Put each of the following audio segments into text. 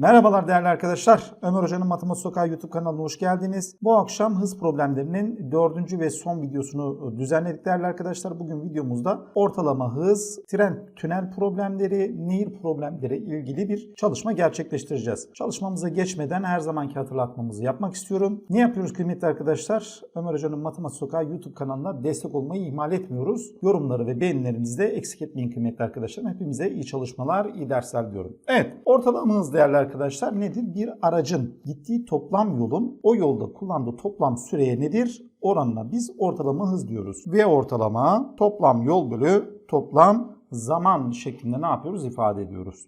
Merhabalar değerli arkadaşlar. Ömer Hoca'nın Matematik Sokağı YouTube kanalına hoş geldiniz. Bu akşam hız problemlerinin dördüncü ve son videosunu düzenledik değerli arkadaşlar. Bugün videomuzda ortalama hız, tren, tünel problemleri, nehir problemleri ilgili bir çalışma gerçekleştireceğiz. Çalışmamıza geçmeden her zamanki hatırlatmamızı yapmak istiyorum. Ne yapıyoruz kıymetli arkadaşlar? Ömer Hoca'nın Matematik Sokağı YouTube kanalına destek olmayı ihmal etmiyoruz. Yorumları ve beğenilerinizi de eksik etmeyin kıymetli arkadaşlarım. Hepimize iyi çalışmalar, iyi dersler diyorum. Evet, ortalama hız değerli nedir? Bir aracın gittiği toplam yolun o yolda kullandığı toplam süreye nedir? Oranına biz ortalama hız diyoruz. Ve ortalama toplam yol bölü toplam zaman şeklinde ne yapıyoruz? ifade ediyoruz.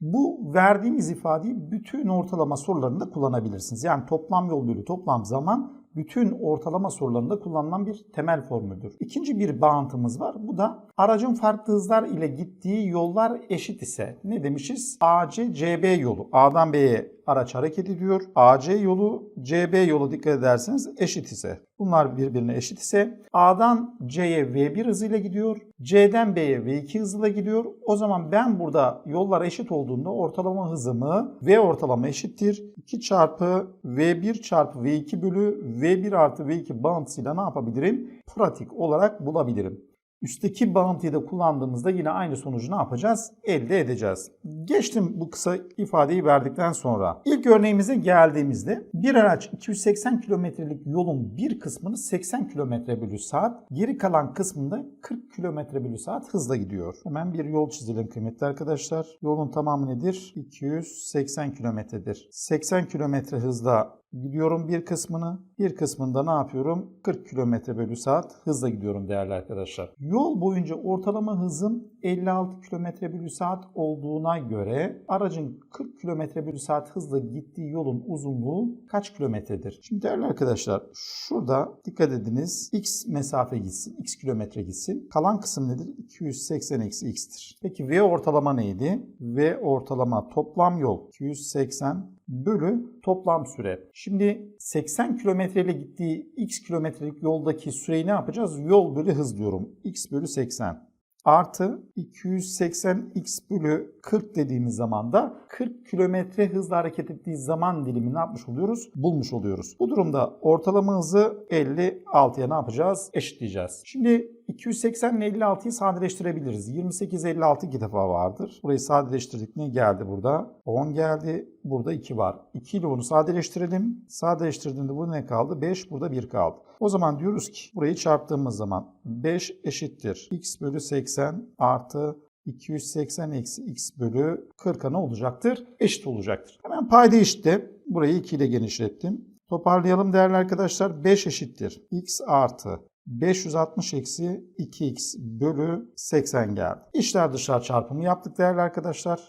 Bu verdiğimiz ifadeyi bütün ortalama sorularında kullanabilirsiniz. Yani toplam yol bölü toplam zaman bütün ortalama sorularında kullanılan bir temel formüldür. İkinci bir bağıntımız var. Bu da aracın farklı hızlar ile gittiği yollar eşit ise ne demişiz? AC CB yolu. A'dan B'ye araç hareket ediyor. AC yolu CB yolu dikkat ederseniz eşit ise. Bunlar birbirine eşit ise A'dan C'ye V1 hızıyla gidiyor. C'den B'ye V2 hızıyla gidiyor. O zaman ben burada yollar eşit olduğunda ortalama hızımı V ortalama eşittir. 2 çarpı V1 çarpı V2 bölü V1 artı V2 bağıntısıyla ne yapabilirim? Pratik olarak bulabilirim. Üstteki bağıntıyı da kullandığımızda yine aynı sonucu ne yapacağız? Elde edeceğiz. Geçtim bu kısa ifadeyi verdikten sonra. İlk örneğimize geldiğimizde bir araç 280 kilometrelik yolun bir kısmını 80 kilometre bölü saat, geri kalan kısmında 40 kilometre bölü saat hızla gidiyor. Hemen bir yol çizelim kıymetli arkadaşlar. Yolun tamamı nedir? 280 kilometredir. 80 kilometre hızla gidiyorum bir kısmını. Bir kısmında ne yapıyorum? 40 km bölü saat hızla gidiyorum değerli arkadaşlar. Yol boyunca ortalama hızım 56 km bölü saat olduğuna göre aracın 40 km bölü saat hızla gittiği yolun uzunluğu kaç kilometredir? Şimdi değerli arkadaşlar şurada dikkat ediniz x mesafe gitsin, x kilometre gitsin. Kalan kısım nedir? 280 eksi x'tir. Peki v ortalama neydi? v ortalama toplam yol 280 bölü toplam süre. Şimdi 80 kilometre ile gittiği x kilometrelik yoldaki süreyi ne yapacağız? Yol bölü hız diyorum. x bölü 80 artı 280x bölü 40 dediğimiz zaman da 40 kilometre hızla hareket ettiği zaman dilimi ne yapmış oluyoruz? Bulmuş oluyoruz. Bu durumda ortalama hızı 56'ya ne yapacağız? Eşitleyeceğiz. Şimdi 280 ile 56'yı sadeleştirebiliriz. 28 56 iki defa vardır. Burayı sadeleştirdik. Ne geldi burada? 10 geldi. Burada 2 var. 2 ile onu sadeleştirelim. Sadeleştirdiğinde bu ne kaldı? 5. Burada 1 kaldı. O zaman diyoruz ki burayı çarptığımız zaman 5 eşittir. x bölü 80 artı 280 eksi x bölü 40'a ne olacaktır? Eşit olacaktır. Hemen payda eşitte. Burayı 2 ile genişlettim. Toparlayalım değerli arkadaşlar. 5 eşittir. x artı 560 eksi 2x bölü 80 geldi. İşler dışlar çarpımı yaptık değerli arkadaşlar.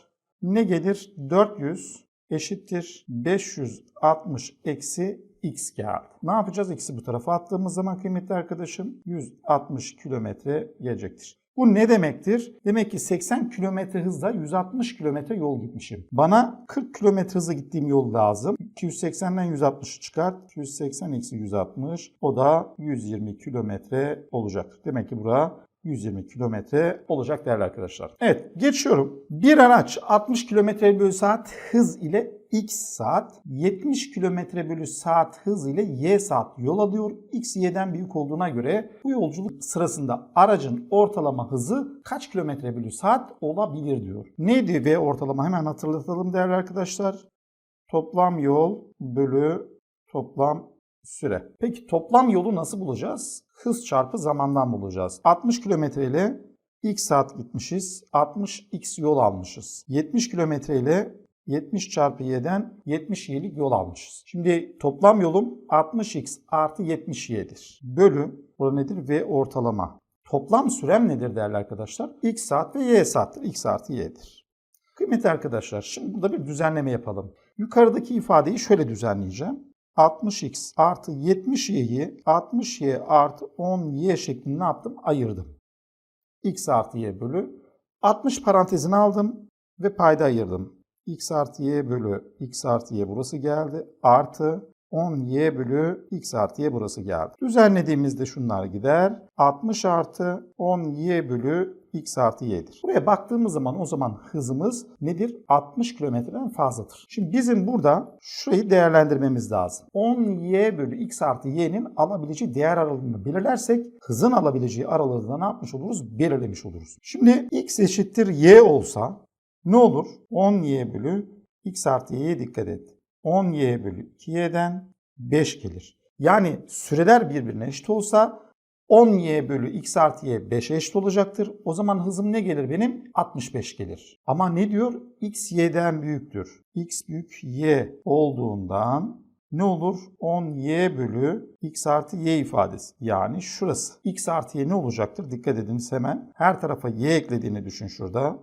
Ne gelir? 400 eşittir 560 eksi x geldi. Ne yapacağız? X'i bu tarafa attığımız zaman kıymetli arkadaşım 160 kilometre gelecektir. Bu ne demektir? Demek ki 80 km hızla 160 km yol gitmişim. Bana 40 km hızla gittiğim yol lazım. 280'den 160 çıkart. 280 eksi 160 o da 120 km olacaktır. Demek ki bura 120 kilometre olacak değerli arkadaşlar. Evet geçiyorum. Bir araç 60 kilometre bölü saat hız ile x saat 70 kilometre bölü saat hız ile y saat yol alıyor. x y'den büyük olduğuna göre bu yolculuk sırasında aracın ortalama hızı kaç kilometre bölü saat olabilir diyor. Neydi v ortalama hemen hatırlatalım değerli arkadaşlar. Toplam yol bölü toplam süre. Peki toplam yolu nasıl bulacağız? Hız çarpı zamandan bulacağız. 60 kilometre ile x saat gitmişiz. 60x yol almışız. 70 kilometre ile 70 çarpı y'den 70 y'lik yol almışız. Şimdi toplam yolum 60x artı 70 y'dir. Bölü, bu nedir? V ortalama. Toplam sürem nedir değerli arkadaşlar? x saat ve y saattir. x artı y'dir. Kıymetli arkadaşlar şimdi burada bir düzenleme yapalım. Yukarıdaki ifadeyi şöyle düzenleyeceğim. 60x artı 70y'yi 60y artı 10y şeklinde ne yaptım? Ayırdım. x artı y bölü 60 parantezini aldım ve payda ayırdım. X artı y bölü x artı y burası geldi. Artı 10y bölü x artı y burası geldi. Düzenlediğimizde şunlar gider. 60 artı 10y bölü x artı y'dir. Buraya baktığımız zaman o zaman hızımız nedir? 60 kilometreden fazladır. Şimdi bizim burada şurayı değerlendirmemiz lazım. 10y bölü x artı y'nin alabileceği değer aralığını belirlersek hızın alabileceği aralığı ne yapmış oluruz? Belirlemiş oluruz. Şimdi x eşittir y olsa ne olur? 10y bölü x artı y'ye dikkat et. 10y bölü 2y'den 5 gelir. Yani süreler birbirine eşit olsa 10y bölü x artı y 5'e eşit olacaktır. O zaman hızım ne gelir benim? 65 gelir. Ama ne diyor? x y'den büyüktür. x büyük y olduğundan ne olur? 10y bölü x artı y ifadesi. Yani şurası. x artı y ne olacaktır? Dikkat ediniz hemen. Her tarafa y eklediğini düşün şurada.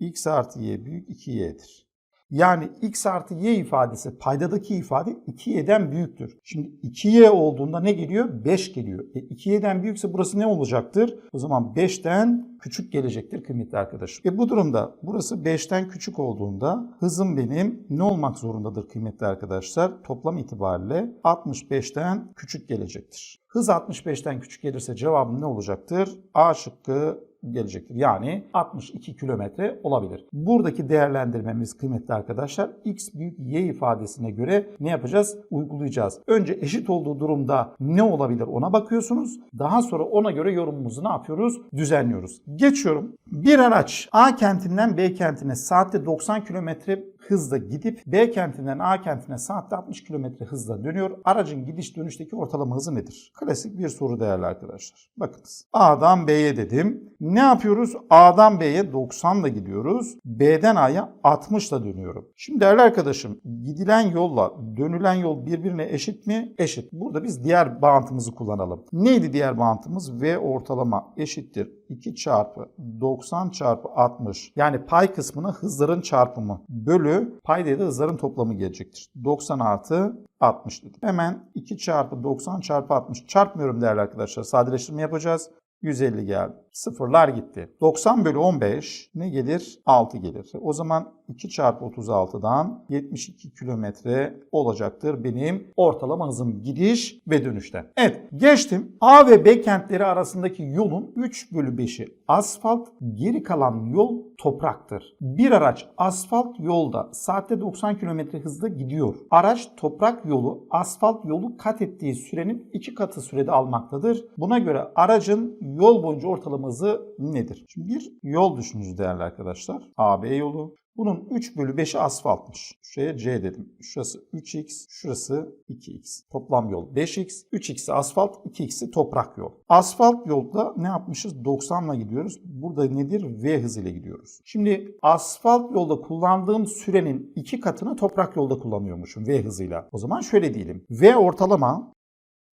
X artı y büyük 2y'dir. Yani x artı y ifadesi paydadaki ifade 2y'den büyüktür. Şimdi 2y olduğunda ne geliyor? 5 geliyor. E 2y'den büyükse burası ne olacaktır? O zaman 5'ten küçük gelecektir kıymetli arkadaşım. E bu durumda burası 5'ten küçük olduğunda hızım benim ne olmak zorundadır kıymetli arkadaşlar? Toplam itibariyle 65'ten küçük gelecektir. Hız 65'ten küçük gelirse cevabım ne olacaktır? A şıkkı gelecektir. Yani 62 kilometre olabilir. Buradaki değerlendirmemiz kıymetli arkadaşlar x büyük y ifadesine göre ne yapacağız? Uygulayacağız. Önce eşit olduğu durumda ne olabilir ona bakıyorsunuz. Daha sonra ona göre yorumumuzu ne yapıyoruz? Düzenliyoruz. Geçiyorum. Bir araç A kentinden B kentine saatte 90 kilometre hızla gidip B kentinden A kentine saatte 60 km hızla dönüyor. Aracın gidiş dönüşteki ortalama hızı nedir? Klasik bir soru değerli arkadaşlar. Bakınız. A'dan B'ye dedim. Ne yapıyoruz? A'dan B'ye 90 ile gidiyoruz. B'den A'ya 60 ile dönüyorum. Şimdi değerli arkadaşım gidilen yolla dönülen yol birbirine eşit mi? Eşit. Burada biz diğer bağıntımızı kullanalım. Neydi diğer bağıntımız? V ortalama eşittir 2 çarpı 90 çarpı 60 yani pay kısmına hızların çarpımı bölü paydaya da hızların toplamı gelecektir. 90 artı 60 dedim. Hemen 2 çarpı 90 çarpı 60 çarpmıyorum değerli arkadaşlar. Sadeleştirme yapacağız. 150 geldi. Sıfırlar gitti. 90 bölü 15 ne gelir? 6 gelir. O zaman 2 çarpı 36'dan 72 kilometre olacaktır benim ortalama hızım gidiş ve dönüşte. Evet geçtim. A ve B kentleri arasındaki yolun 3 bölü 5'i asfalt, geri kalan yol topraktır. Bir araç asfalt yolda saatte 90 kilometre hızla gidiyor. Araç toprak yolu asfalt yolu kat ettiği sürenin iki katı sürede almaktadır. Buna göre aracın yol boyunca ortalama hızı nedir? Şimdi bir yol düşününüz değerli arkadaşlar. AB yolu. Bunun 3 bölü 5'i asfaltmış. Şuraya C dedim. Şurası 3x, şurası 2x. Toplam yol 5x, 3x'i asfalt, 2x'i toprak yol. Asfalt yolda ne yapmışız? 90 ile gidiyoruz. Burada nedir? V hızıyla gidiyoruz. Şimdi asfalt yolda kullandığım sürenin iki katını toprak yolda kullanıyormuşum V hızıyla. O zaman şöyle diyelim. V ortalama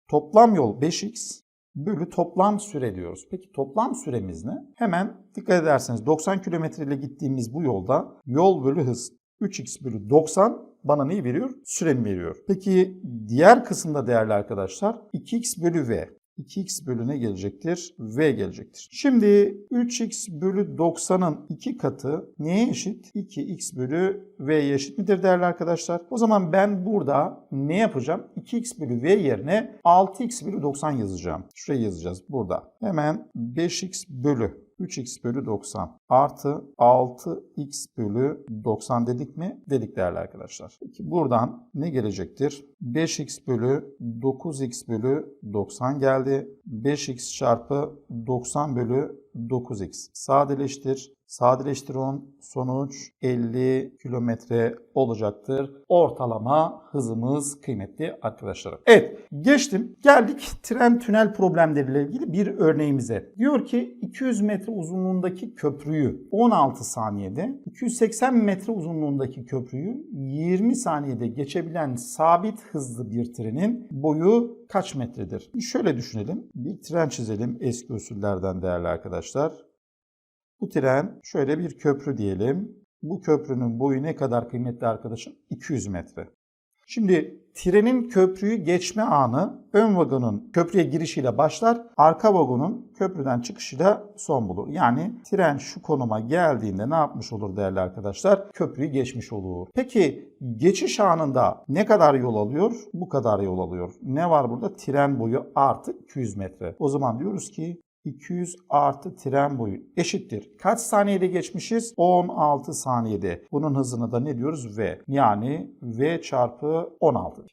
toplam yol 5x, bölü toplam süre diyoruz. Peki toplam süremiz ne? Hemen dikkat ederseniz 90 kilometre ile gittiğimiz bu yolda yol bölü hız 3x bölü 90 bana neyi veriyor? Süremi veriyor. Peki diğer kısımda değerli arkadaşlar 2x bölü v. 2x bölü ne gelecektir? V gelecektir. Şimdi 3x bölü 90'ın 2 katı neye eşit? 2x bölü v'ye eşit midir değerli arkadaşlar? O zaman ben burada ne yapacağım? 2x bölü v yerine 6x bölü 90 yazacağım. Şuraya yazacağız burada. Hemen 5x bölü 3x bölü 90 artı 6x bölü 90 dedik mi? Dedik değerli arkadaşlar. Peki buradan ne gelecektir? 5x bölü 9x bölü 90 geldi. 5x çarpı 90 bölü 9x. Sadeleştir. Sadeleştir 10. Sonuç 50 kilometre olacaktır. Ortalama hızımız kıymetli arkadaşlarım. Evet geçtim. Geldik tren tünel problemleriyle ilgili bir örneğimize. Diyor ki 200 metre uzunluğundaki köprüyü 16 saniyede, 280 metre uzunluğundaki köprüyü 20 saniyede geçebilen sabit hızlı bir trenin boyu kaç metredir? Şöyle düşünelim. Bir tren çizelim eski usullerden değerli arkadaşlar. Bu tren şöyle bir köprü diyelim. Bu köprünün boyu ne kadar kıymetli arkadaşım? 200 metre. Şimdi trenin köprüyü geçme anı ön vagonun köprüye girişiyle başlar, arka vagonun köprüden çıkışıyla son bulur. Yani tren şu konuma geldiğinde ne yapmış olur değerli arkadaşlar? Köprüyü geçmiş olur. Peki geçiş anında ne kadar yol alıyor? Bu kadar yol alıyor. Ne var burada? Tren boyu artı 200 metre. O zaman diyoruz ki 200 artı tren boyu eşittir. Kaç saniyede geçmişiz? 16 saniyede. Bunun hızını da ne diyoruz? V. Yani V çarpı 16.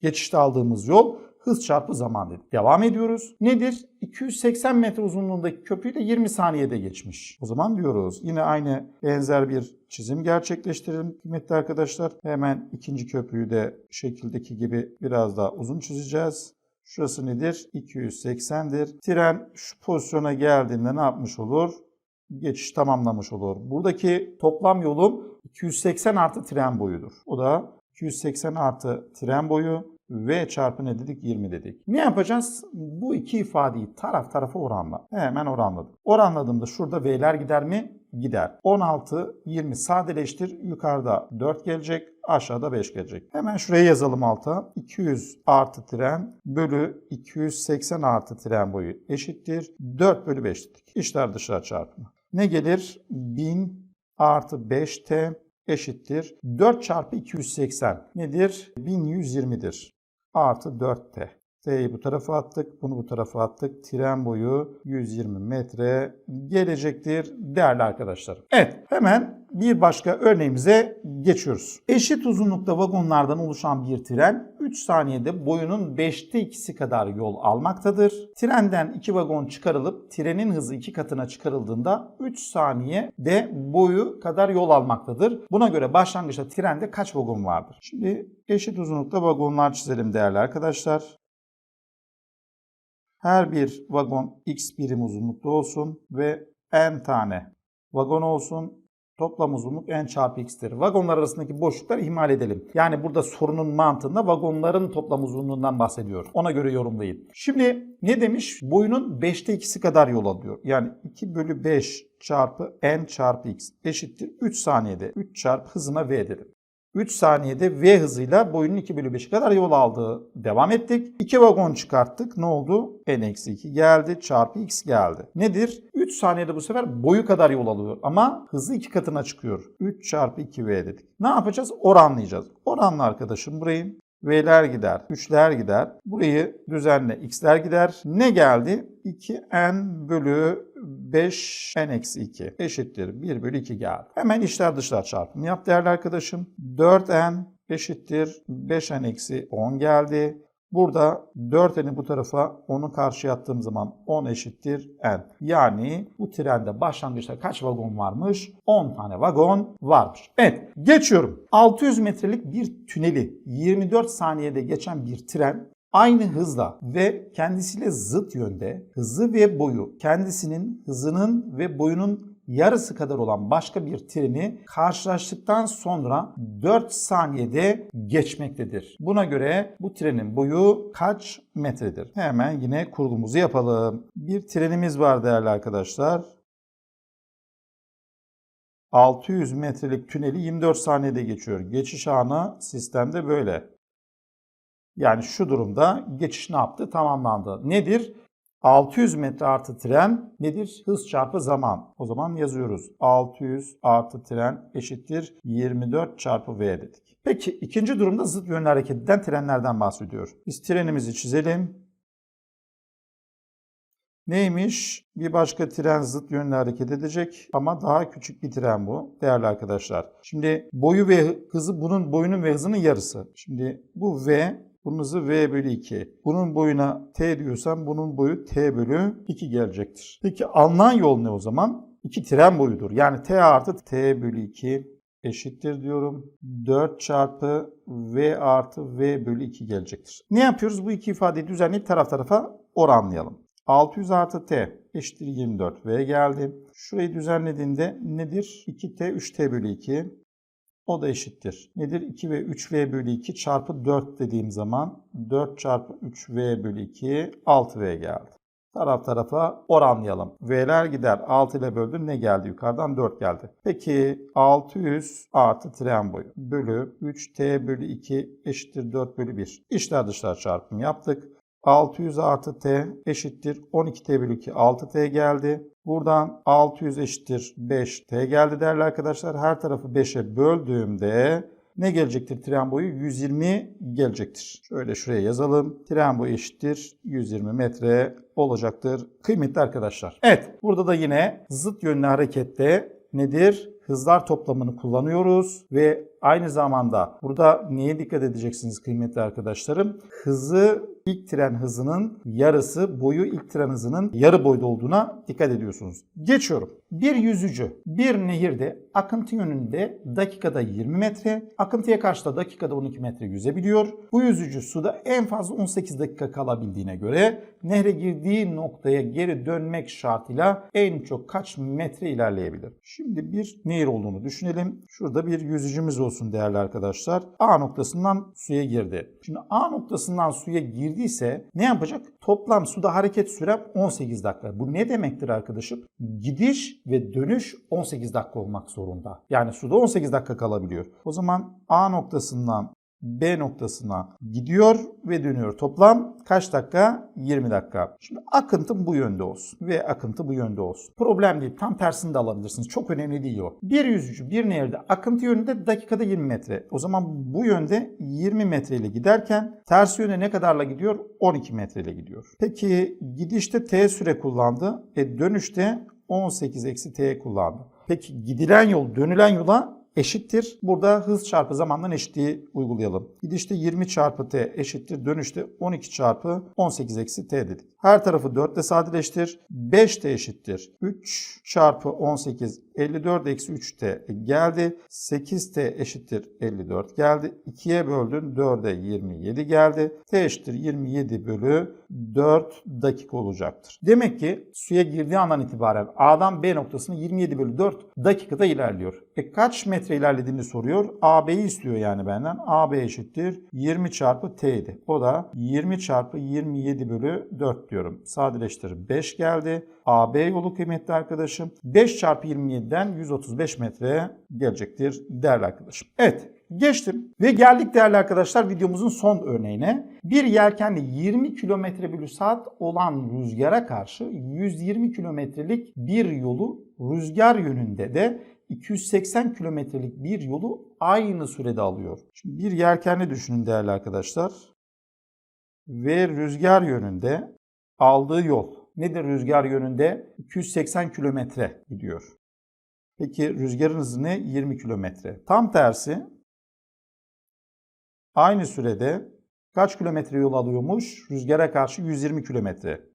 Geçişte aldığımız yol hız çarpı zaman dedik. Devam ediyoruz. Nedir? 280 metre uzunluğundaki köprüyü de 20 saniyede geçmiş. O zaman diyoruz yine aynı benzer bir çizim gerçekleştirelim kıymetli arkadaşlar. Hemen ikinci köprüyü de şekildeki gibi biraz daha uzun çizeceğiz. Şurası nedir? 280'dir. Tren şu pozisyona geldiğinde ne yapmış olur? Geçiş tamamlamış olur. Buradaki toplam yolum 280 artı tren boyudur. O da 280 artı tren boyu V çarpı ne dedik? 20 dedik. Ne yapacağız? Bu iki ifadeyi taraf tarafa oranla. Hemen oranladım. Oranladığımda şurada V'ler gider mi? Gider. 16, 20 sadeleştir. Yukarıda 4 gelecek. Aşağıda 5 gelecek. Hemen şuraya yazalım alta. 200 artı tren bölü 280 artı tren boyu eşittir. 4 bölü 5 dedik. İşler dışarı çarpımı. Ne gelir? 1000 artı 5t eşittir. 4 çarpı 280 nedir? 1120'dir. Artı 4t. T'yi bu tarafa attık, bunu bu tarafa attık. Tren boyu 120 metre gelecektir değerli arkadaşlar. Evet hemen bir başka örneğimize geçiyoruz. Eşit uzunlukta vagonlardan oluşan bir tren 3 saniyede boyunun 5'te 2'si kadar yol almaktadır. Trenden 2 vagon çıkarılıp trenin hızı 2 katına çıkarıldığında 3 saniyede boyu kadar yol almaktadır. Buna göre başlangıçta trende kaç vagon vardır? Şimdi eşit uzunlukta vagonlar çizelim değerli arkadaşlar. Her bir vagon x birim uzunlukta olsun ve n tane vagon olsun. Toplam uzunluk n çarpı x'tir. Vagonlar arasındaki boşlukları ihmal edelim. Yani burada sorunun mantığında vagonların toplam uzunluğundan bahsediyor. Ona göre yorumlayın. Şimdi ne demiş? Boyunun 5'te 2'si kadar yol alıyor. Yani 2 bölü 5 çarpı n çarpı x eşittir 3 saniyede 3 çarpı hızına v dedim. 3 saniyede V hızıyla boyunun 2 bölü 5'i kadar yol aldı. Devam ettik. 2 vagon çıkarttık. Ne oldu? N-2 geldi çarpı X geldi. Nedir? 3 saniyede bu sefer boyu kadar yol alıyor ama hızı 2 katına çıkıyor. 3 çarpı 2V dedik. Ne yapacağız? Oranlayacağız. Oranla arkadaşım burayı. V'ler gider, 3'ler gider. Burayı düzenle x'ler gider. Ne geldi? 2n bölü 5n-2 eşittir 1 bölü 2 geldi. Hemen içler dışlar çarpımı yap değerli arkadaşım. 4n eşittir 5n-10 geldi. Burada 4n'i bu tarafa 10'u karşıya attığım zaman 10 eşittir n. Yani bu trende başlangıçta kaç vagon varmış? 10 tane vagon varmış. Evet geçiyorum. 600 metrelik bir tüneli 24 saniyede geçen bir tren aynı hızla ve kendisiyle zıt yönde hızı ve boyu kendisinin hızının ve boyunun yarısı kadar olan başka bir treni karşılaştıktan sonra 4 saniyede geçmektedir. Buna göre bu trenin boyu kaç metredir? Hemen yine kurgumuzu yapalım. Bir trenimiz var değerli arkadaşlar. 600 metrelik tüneli 24 saniyede geçiyor. Geçiş anı sistemde böyle. Yani şu durumda geçiş ne yaptı? Tamamlandı. Nedir? 600 metre artı tren nedir? Hız çarpı zaman. O zaman yazıyoruz. 600 artı tren eşittir 24 çarpı v dedik. Peki ikinci durumda zıt yönlü hareket eden trenlerden bahsediyor. Biz trenimizi çizelim. Neymiş? Bir başka tren zıt yönlü hareket edecek ama daha küçük bir tren bu değerli arkadaşlar. Şimdi boyu ve hızı bunun boyunun ve hızının yarısı. Şimdi bu v bunun hızı v bölü 2. Bunun boyuna t diyorsam bunun boyu t bölü 2 gelecektir. Peki alınan yol ne o zaman? 2 tren boyudur. Yani t artı t bölü 2 eşittir diyorum. 4 çarpı v artı v bölü 2 gelecektir. Ne yapıyoruz? Bu iki ifadeyi düzenleyip taraf tarafa oranlayalım. 600 artı t eşittir 24 v geldi. Şurayı düzenlediğinde nedir? 2t 3t bölü 2 o da eşittir. Nedir? 2 ve 3v bölü 2 çarpı 4 dediğim zaman 4 çarpı 3v bölü 2 6v geldi. Taraf tarafa oranlayalım. V'ler gider. 6 ile böldüm. Ne geldi? Yukarıdan 4 geldi. Peki 600 artı tren boyu bölü 3t bölü 2 eşittir 4 bölü 1. İçler dışlar çarpımı yaptık. 600 artı t eşittir 12t bölü 2 6t geldi. Buradan 600 eşittir 5t geldi değerli arkadaşlar. Her tarafı 5'e böldüğümde ne gelecektir tren boyu? 120 gelecektir. Şöyle şuraya yazalım. Tren boyu eşittir 120 metre olacaktır kıymetli arkadaşlar. Evet burada da yine zıt yönlü harekette nedir? Hızlar toplamını kullanıyoruz ve aynı zamanda burada neye dikkat edeceksiniz kıymetli arkadaşlarım? Hızı ilk tren hızının yarısı, boyu ilk tren hızının yarı boyda olduğuna dikkat ediyorsunuz. Geçiyorum. Bir yüzücü bir nehirde akıntı yönünde dakikada 20 metre, akıntıya karşı da dakikada 12 metre yüzebiliyor. Bu yüzücü suda en fazla 18 dakika kalabildiğine göre nehre girdiği noktaya geri dönmek şartıyla en çok kaç metre ilerleyebilir? Şimdi bir nehir olduğunu düşünelim. Şurada bir yüzücümüz olsun değerli arkadaşlar. A noktasından suya girdi. Şimdi A noktasından suya girdiyse ne yapacak? Toplam suda hareket sürem 18 dakika. Bu ne demektir arkadaşım? Gidiş ve dönüş 18 dakika olmak zorunda. Yani suda 18 dakika kalabiliyor. O zaman A noktasından B noktasına gidiyor ve dönüyor. Toplam kaç dakika? 20 dakika. Şimdi akıntım bu yönde olsun ve akıntı bu yönde olsun. Problem değil. Tam tersini de alabilirsiniz. Çok önemli değil o. Bir yüzücü bir nehirde akıntı yönünde dakikada 20 metre. O zaman bu yönde 20 metre ile giderken ters yöne ne kadarla gidiyor? 12 metre ile gidiyor. Peki gidişte T süre kullandı. E dönüşte 18 eksi T kullandı. Peki gidilen yol dönülen yola eşittir. Burada hız çarpı zamandan eşitliği uygulayalım. Gidişte 20 çarpı t eşittir. Dönüşte 12 çarpı 18 eksi t dedik. Her tarafı 4 ile sadeleştir. 5 t eşittir. 3 çarpı 18 54 eksi 3 t geldi. 8 t eşittir 54 geldi. 2'ye böldün 4'e 27 geldi. T eşittir 27 bölü 4 dakika olacaktır. Demek ki suya girdiği andan itibaren A'dan B noktasına 27 bölü 4 dakikada ilerliyor. E kaç metre ilerlediğini soruyor. AB'yi istiyor yani benden. AB eşittir 20 çarpı T idi. O da 20 çarpı 27 bölü 4 diyorum. Sadeleştir 5 geldi. AB yolu kıymetli arkadaşım. 5 çarpı 27'den 135 metre gelecektir değerli arkadaşım. Evet Geçtim ve geldik değerli arkadaşlar videomuzun son örneğine. Bir yelkenli 20 km bölü saat olan rüzgara karşı 120 kilometrelik bir yolu rüzgar yönünde de 280 kilometrelik bir yolu aynı sürede alıyor. Şimdi bir yelkenli düşünün değerli arkadaşlar. Ve rüzgar yönünde aldığı yol nedir rüzgar yönünde? 280 kilometre gidiyor. Peki rüzgarın hızı ne? 20 kilometre. Tam tersi aynı sürede kaç kilometre yol alıyormuş? Rüzgara karşı 120 kilometre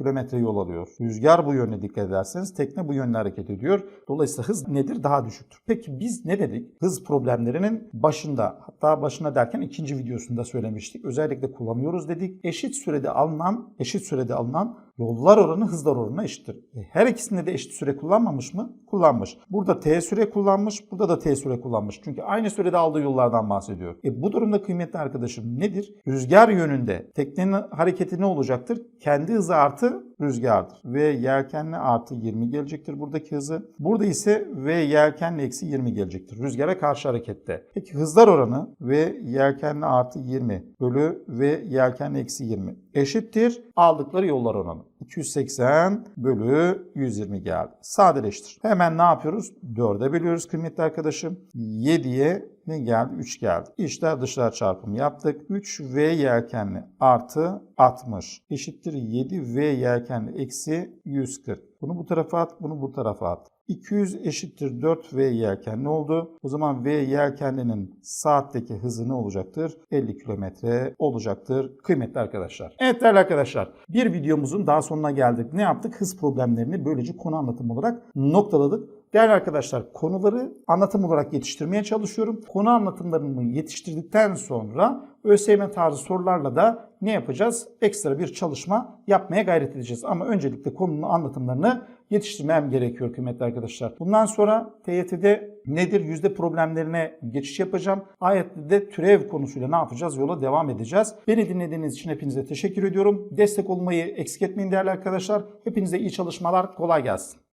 kilometre yol alıyor. Rüzgar bu yöne dikkat ederseniz tekne bu yönde hareket ediyor. Dolayısıyla hız nedir? Daha düşüktür. Peki biz ne dedik? Hız problemlerinin başında hatta başına derken ikinci videosunda söylemiştik. Özellikle kullanıyoruz dedik. Eşit sürede alınan eşit sürede alınan yollar oranı hızlar oranına eşittir. E, her ikisinde de eşit süre kullanmamış mı? Kullanmış. Burada T süre kullanmış, burada da T süre kullanmış. Çünkü aynı sürede aldığı yollardan bahsediyor. E, bu durumda kıymetli arkadaşım nedir? Rüzgar yönünde teknenin hareketi ne olacaktır? Kendi hızı artı rüzgardır. V yelkenli artı 20 gelecektir buradaki hızı. Burada ise V yelkenli eksi 20 gelecektir. Rüzgara karşı harekette. Peki hızlar oranı V yelkenli artı 20 bölü V yelkenli eksi 20 eşittir aldıkları yollar oranı. 280 bölü 120 geldi. Sadeleştir. Hemen ne yapıyoruz? 4'e bölüyoruz kıymetli arkadaşım. 7'ye ne geldi? 3 geldi. İçler dışlar çarpımı yaptık. 3 V yelkenli artı 60 eşittir 7 V yelkenli eksi 140. Bunu bu tarafa at, bunu bu tarafa at. 200 eşittir 4 V yelken ne oldu? O zaman V yelkenlinin saatteki hızı ne olacaktır? 50 kilometre olacaktır kıymetli arkadaşlar. Evet değerli arkadaşlar bir videomuzun daha sonuna geldik. Ne yaptık? Hız problemlerini böylece konu anlatım olarak noktaladık. Değerli arkadaşlar konuları anlatım olarak yetiştirmeye çalışıyorum. Konu anlatımlarını yetiştirdikten sonra ÖSYM tarzı sorularla da ne yapacağız? Ekstra bir çalışma yapmaya gayret edeceğiz. Ama öncelikle konunun anlatımlarını yetiştirmem gerekiyor kıymetli arkadaşlar. Bundan sonra TYT'de nedir? Yüzde problemlerine geçiş yapacağım. Ayette de türev konusuyla ne yapacağız? Yola devam edeceğiz. Beni dinlediğiniz için hepinize teşekkür ediyorum. Destek olmayı eksik etmeyin değerli arkadaşlar. Hepinize iyi çalışmalar. Kolay gelsin.